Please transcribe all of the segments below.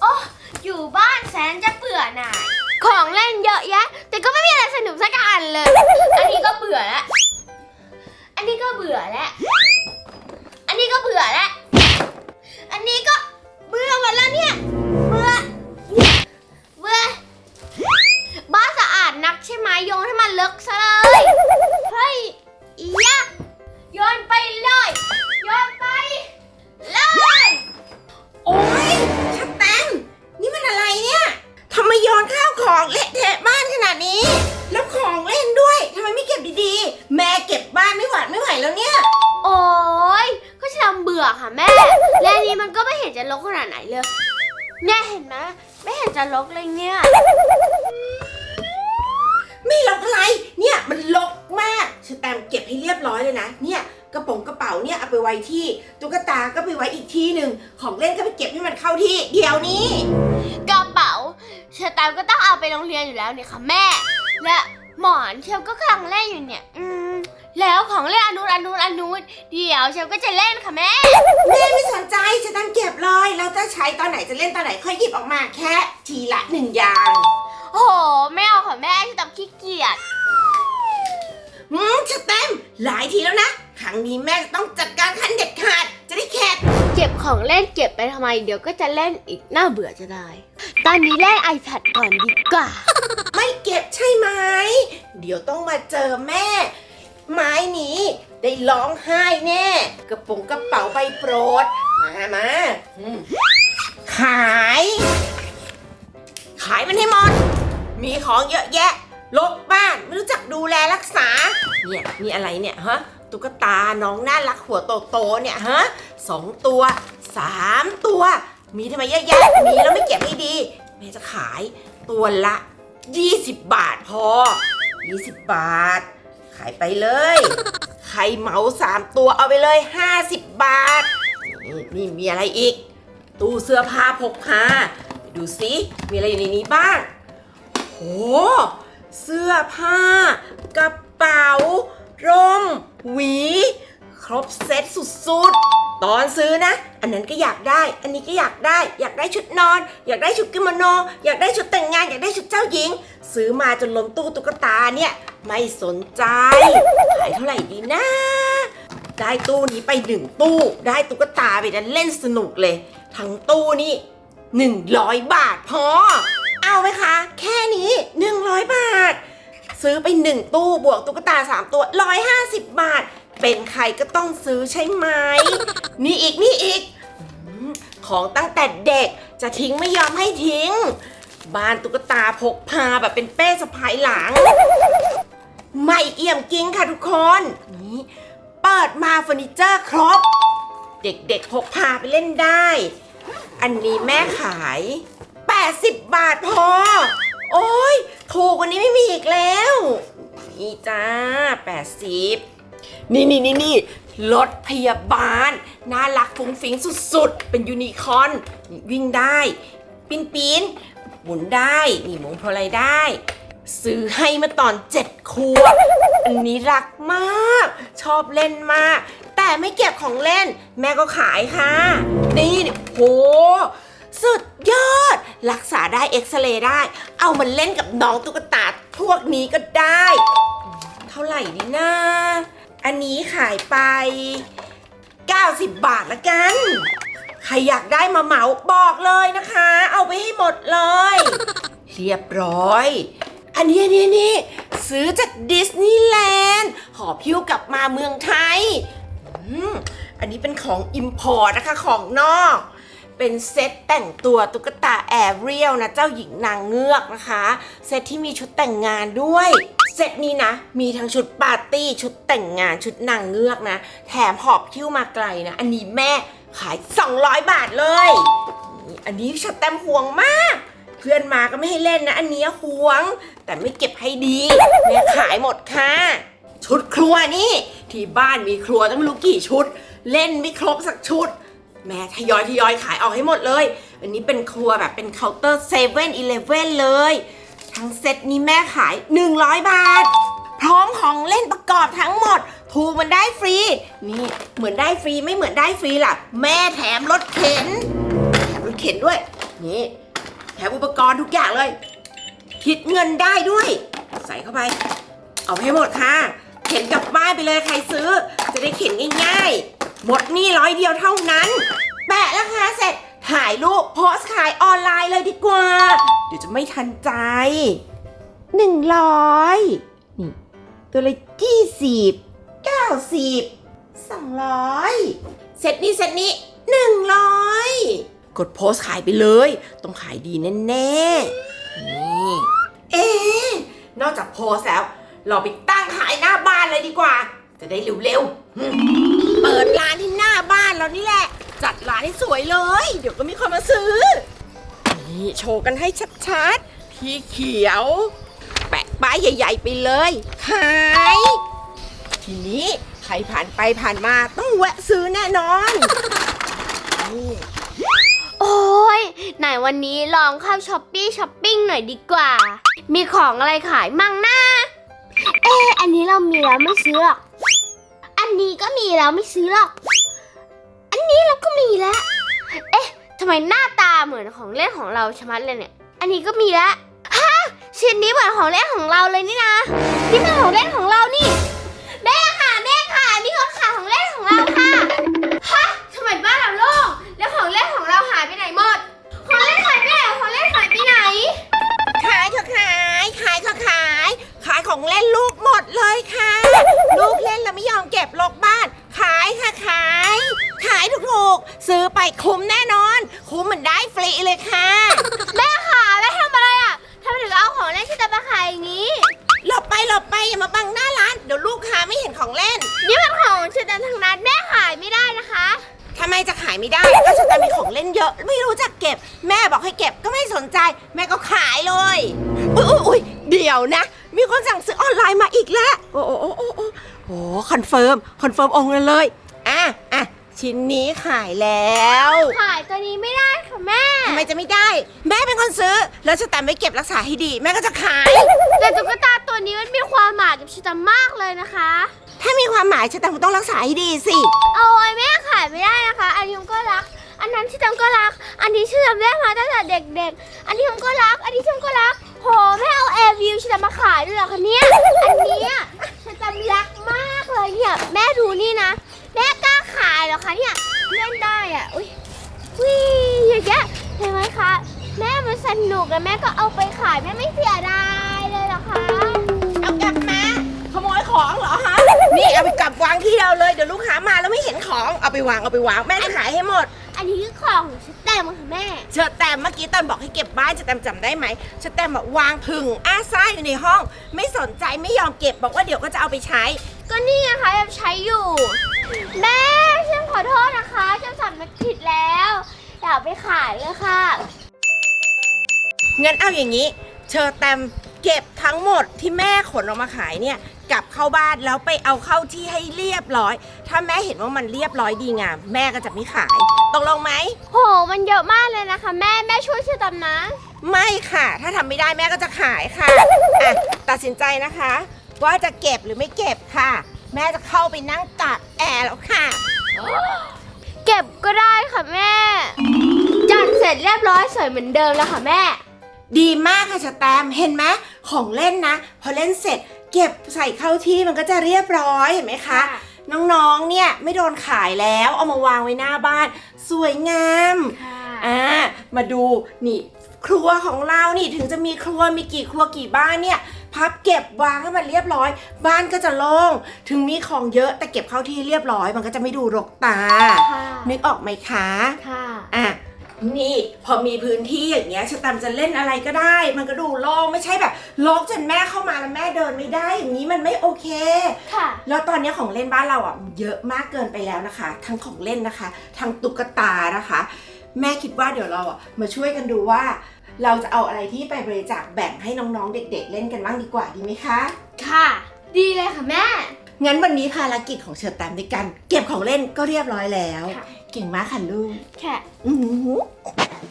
โอ้อยู่บ้านแสนจะเบื่อหน่าย ของเล่นเยอะแยะ แต่ก็ไม่มีอะไรสนุกสักอันเลย อันนี้ก็เบื่อแล้ว อันนี้ก็เบื่อแล้ว อันนี้ก็เบื่อแล้ว อันนี้ก็เบื่อหมดแล้วเนี่ย ห็นจะรกขนาดไหนเลยเนี่ยเห็นไหมไม่เห็นจะรกเลยเนี่ยไม่ลกอะไร เนี่ยมันลกมากชัดแตมเก็บให้เรียบร้อยเลยนะ เนี่ยกระป๋องกระเป๋าเนี่ยเอาไปไว้ที่ตุ๊กตาก็ไปไว้อีกที่หนึ่งของเล่นก็ไปเก็บให้มันเข้าที่ เดี๋ยวนี้ กระเป๋าเชอตามก็ต้องเอาไปโรงเรียนอยู่แล้วเนี่ยค่ะแม่ และหมอนเชลก็กำลังเล่นอยู่เนี่ย อืมแล้วของเล่นอนนุนอนนุนอนนุนเดี๋ยวเชลก็จะเล่นค่ะแม่ แม่ไม่สนใจชัดแตมเก็ ใช้ตอนไหนจะเล่นตอนไหนค่อยหยิบออกมาแค่ทีละหนึ่งอย่าง โอ้โหไม่เอาค่ะแม่เชลตามขี้เกียจอืมชัดแตมหลายทีแล้วนะ ครั้งนี้แม่จะต้องจัดการขั้นเด็ดขาด จะได้แข็ดเก็บของเล่นเก็บไปทำไม เดี๋ยวก็จะเล่นอีกน่าเบื่อจะได้ ตอนนี้เล่น iPad ก่อนดีกว่า ไม่เก็บใช่ไหม เดี๋ยวต้องมาเจอแม่ ไม้นี้ ได้ร้องไห้แน่ กระโป๋องกระเป๋าใบโปรด มามาอืมขาย ขายมันให้หมด มีของเยอะแยะลกบ้านไม่รู้จักดูแลรักษา เนี่ยนี่อะไรเนี่ยฮะ ตุ๊กตาน้องน่ารักหัวโตๆเนี่ยฮะสองตัวสามตัว มีทำไมเยอะแยะ มีแล้วไม่เก็บให้ดี แม่จะขายตัวละ 20 บาทพอ 20 บาท ขายไปเลยใครเหมาสามตัวเอาไปเลย 50 บาท นี่นี่มีอะไรอีก ตู้เสื้อผ้าพกพาไปดูสิมีอะไรอยู่ในนี้บ้าง โห เสื้อผ้า กระเป๋า ร่ม หวี ครบเซ็ตสุดๆ ตอนซื้อนะ อันนั้นก็อยากได้ อันนี้ก็อยากได้ อยากได้ชุดนอน อยากได้ชุดกิโมโน อยากได้ชุดแต่งงาน อยากได้ชุดเจ้าหญิง ซื้อมาจนล้นตู้ตุ๊กตาเนี่ย ไม่สนใจ ขายเท่าไหร่ดีนะ ได้ตู้นี้ไปหนึ่งตู้ ได้ตุ๊กตาไปนั้นเล่นสนุกเลย ทั้งตู้นี่100บาทพอ เอาไหมคะ แค่นี้100บาท ซื้อไป1ตู้บวกตุ๊กตา3ตัว150บาท เป็นใครก็ต้องซื้อใช่ไหม นี่อีกนี่อีกอืมของตั้งแต่เด็กจะทิ้งไม่ยอมให้ทิ้ง บ้านตุ๊กตาพกพาแบบเป็นเป้สะพายหลัง ไม่เอี่ยมกิ้งค่ะทุกคนนี่เปิดมาเฟอร์นิเจอร์ครบ เด็กๆพกพาไปเล่นได้ อันนี้แม่ขาย 80 บาทพอ โอ้ยถูกกว่านี้ไม่มีอีกแล้ว นี่จ้า 80 นี่นี่นี่นี่ รถพยาบาล น่ารักฟุ้งฟิ้งสุดๆ เป็นยูนิคอร์นวิ่งได้ปีนปีนหมุนได้นี่หมุนพลอะไรได้ ซื้อให้มาตอนเจ็ดขวบอันนี้รักมาก ชอบเล่นมาก แต่ไม่เก็บของเล่น แม่ก็ขายค่ะ นี่โหสุดยอด รักษาได้เอ็กซเรย์ได้ เอามาเล่นกับน้องตุ๊กตาพวกนี้ก็ได้ เท่าไหร่ดีนะ อันนี้ขายไป 90 บาทละกัน ใครอยากได้มาเหมาบอกเลยนะคะ เอาไปให้หมดเลย เรียบร้อย อันนี้อันนี้อันนี่ซื้อจากดิสนีย์แลนด์หอบพิ้วกลับมาเมืองไทยอืมอันนี้เป็นของอิมพอร์ตนะคะของนอก เป็นเซตแต่งตัวตุ๊กตาแอเรียลนะเจ้าหญิงนางเงือกนะคะ เซตที่มีชุดแต่งงานด้วย เซตนี้นะ มีทั้งชุดปาร์ตี้ ชุดแต่งงานชุดนางเงือกนะ แถมหอบคิ้วมาไกลนะ อันนี้แม่ขาย 200 บาทเลย อันนี้ชัดแต้มห่วงมาก เพื่อนมาก็ไม่ให้เล่นนะ อันเนี้ยห่วง แต่ไม่เก็บให้ดีแม่ขายหมดค่ะ ชุดครัวนี่ ที่บ้านมีครัวตั้งไม่รู้กี่ชุด เล่นไม่ครบสักชุดแม่ทยอยทยอยขายออกให้หมดเลย อันนี้เป็นครัวแบบเป็นเคาน์เตอร์เซเว่นอีเลฟเว่นเลย ทั้งเซตนี้แม่ขาย 100 บาท พร้อมของเล่นประกอบทั้งหมด ถูกมันได้ฟรี นี่เหมือนได้ฟรีไม่เหมือนได้ฟรีล่ะ แม่แถมรถเข็น แถมรถเข็นด้วย นี่ แถมอุปกรณ์ทุกอย่างเลย คิดเงินได้ด้วย ใส่เข้าไป เอาให้หมดค่ะ เข็นกลับบ้านไปเลยใครซื้อ จะได้เข็นง่ายๆ หมดนี่ร้อยเดียวเท่านั้น แปะราคาเสร็จ ถ่ายรูปโพสต์ขายออนไลน์เลยดีกว่า เดี๋ยวจะไม่ทันใจหนึ่งร้อยนี่ตัวละยี่สิบเก้าสิบสองร้อยเสร็จนี้เสร็จนี้หนึ่งร้อยกดโพสต์ขายไปเลย ต้องขายดีแน่ๆนี่เอ๊นอกจากโพสแล้ว เราไปตั้งขายหน้าบ้านเลยดีกว่า จะได้เร็วๆ เปิดร้านที่หน้าบ้านเรานี่แหละ จัดร้านให้สวยเลย เดี๋ยวก็มีคนมาซื้อ นี่โชว์กันให้ชัดๆ พี่เขียว แปะป้ายใหญ่ ๆ ไปเลยขายทีนี้ใครผ่านไปผ่านมาต้องแวะซื้อแน่นอนนี่โอ้ยไหนวันนี้ลองเข้าช้อปปี้ช้อปปิ้งหน่อยดีกว่า มีของอะไรขายมั่งนะ เอ๊ะอันนี้เรามีแล้วไม่ซื้อหรอก อันนี้ก็มีแล้วไม่ซื้อหรอก นนี้เราก็มีแล้ว เอ๊ะทำไมหน้าตาเหมือนของเล่นของเราชะมัดเลยเนี่ย อันนี้ก็มีแล้วฮะชิ้นนี้เหมือนของเล่นของเราเลยนี่นะ นี่เป็นของเล่นของเรานี่แม่ค่ะแม่ค่ะ นี่คือขาของเล่นของเราค่ะ ฮะทำไมบ้านเราโล่ง แล้วของเล่นของเราหายไปไหนหมด ของเล่นหายไปไหน ของเล่นหายไปไหน ขายค่ะขาย ขายค่ะขาย ขายของเล่นลูกหมดเลยค่ะ ลูกเล่นแล้วไม่ยอมเก็บลกบ้าน ขายค่ะขายายถูกๆ ซื้อไปคุ้มแน่นอน คุ้มเหมือนได้ฟรีเลยค่ะ แม่ค่ะแม่ทำอะไรอะทำไมถึงเอาของเล่นที่จะมาขายอย่างนี้ หลบไปหลบไปอย่ามาบังหน้าร้าน เดี๋ยวลูกค้าไม่เห็นของเล่น นี่มันของชิดันทางนั้นแม่ขายไม่ได้นะคะทำไมจะขายไม่ได้ ก็ฉันจะมีของเล่นเยอะ ไม่รู้จักเก็บ แม่บอกให้เก็บก็ไม่สนใจ แม่ก็ขายเลยอุ้ยอุ้ยอุ้ยเดี๋ยวนะ มีคนสั่งซื้อออนไลน์มาอีกแล้ว โอ้โอ้โอ้โอ้โอ้โอ้คอนเฟิร์มคอนเฟิร์มองค์กันเลยอะอะ ชิ้นนี้ขายแล้วขายตัวนี้ไม่ได้ค่ะแม่ทำไมจะไม่ได้ แม่เป็นคนซื้อ แล้วจะแต่ไม่เก็บรักษาให้ดี แม่ก็จะขาย แต่ตุ๊กตาตัวนี้มันมีความหมายกับชิตามากเลยนะคะ ถ้ามีความหมายฉันแต่ต้องรักษาให้ดีสิเอาไว้แม่ขายไม่ได้นะคะ อันนี้ผมก็รัก อันนั้นชิตามก็รัก อันนี้ชิตามได้มาตั้งแต่เด็ก ๆ อันนี้ผมก็รัก อันนี้ชิตามก็รักโหแม่เอาแอร์วิวชิตามมาขายด้วยเหรอคะเนี่ยอันเนี้ยชิตามรักมากเลยเนี่ยแม่ดูนี่นะ แม่กล้าขายเหรอคะเนี่ยเล่นได้อะอุ้ยวิอย่างเงี้ยเห็นไหมคะ แม่มันสนุกแล้วแม่ก็เอาไปขายแม่ไม่เสียดายเลยเหรอคะเอากลับมาขโมยของเหรอฮะ นี่เอาไปกลับวางที่เราเลย เดี๋ยวลูกค้ามาแล้วไม่เห็นของ เอาไปวางเอาไปวางแม่จะขายให้หมด อันนี้คือของของชิตามค่ะแม่ เชิญแตมเมื่อกี้ตอนบอกให้เก็บบ้านจะแตมจำได้ไหมเชิญแตมบอกวางผึ่งอ้าซ่าอยู่ในห้อง ไม่สนใจไม่ยอมเก็บบอกว่าเดี๋ยวก็จะเอาไปใช้ ก็นี่ไงคะยังใช้อยู่ แม่ฉันขอโทษนะคะฉันสำนึกผิดแล้ว อยากไปขายเลยค่ะ งั้นเอาอย่างนี้ เชิญแตมเก็บทั้งหมดที่แม่ขนออกมาขายเนี่ยกลับเข้าบ้านแล้วไปเอาเข้าที่ให้เรียบร้อย ถ้าแม่เห็นว่ามันเรียบร้อยดีงาม แม่ก็จะไม่ขายตกลงไหม โห มันเยอะมากเลยนะคะ แม่แม่ช่วยชื่อตำนะ ไม่ค่ะ ถ้าทำไม่ได้แม่ก็จะขายค่ะอะ ตัดสินใจนะคะ ว่าจะเก็บหรือไม่เก็บค่ะ แม่จะเข้าไปนั่งตากแอร์แล้วค่ะ เก็บก็ได้ค่ะแม่ จัดเสร็จเรียบร้อยสวยเหมือนเดิมแล้วค่ะแม่ ดีมากค่ะสแตมป์เห็นไหมของเล่นนะ พอเล่นเสร็จ เก็บใส่เข้าที่มันก็จะเรียบร้อยเห็นไหมคะ น้องๆ เนี่ยไม่โดนขายแล้ว เอามาวางไว้หน้าบ้าน สวยงาม อ่า มาดูนี่ ครัวของเรานี่ถึงจะมีครัวมีกี่ครัวกี่บ้านเนี่ย พับเก็บวางให้มันเรียบร้อย บ้านก็จะโล่งถึงมีของเยอะแต่เก็บเข้าที่เรียบร้อยมันก็จะไม่ดูรกตา ค่ะนึกออกไหมคะ ค่ะ อะนี่พอมีพื้นที่อย่างเงี้ยชะตามจะเล่นอะไรก็ได้ มันก็ดูโล่งไม่ใช่แบบโล่งจนแม่เข้ามาแล้วแม่เดินไม่ได้อย่างนี้มันไม่โอเค ค่ะ แล้วตอนนี้ของเล่นบ้านเราอะเยอะมากเกินไปแล้วนะคะ ทั้งของเล่นนะคะ ทั้งตุ๊กตานะคะ แม่คิดว่าเดี๋ยวเราอะมาช่วยกันดูว่า เราจะเอาอะไรที่ไปบริจาคแบ่งให้น้องๆ เด็ก ๆ เล่นกันบ้างดีกว่าดีไหมคะ ค่ะ ดีเลยค่ะแม่ งั้นวันนี้ภารกิจของเชอร์แตมในการเก็บของเล่นก็เรียบร้อยแล้ว ค่ะ เก่งมากค่ะลูกค่ะ อือหือ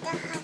จะให้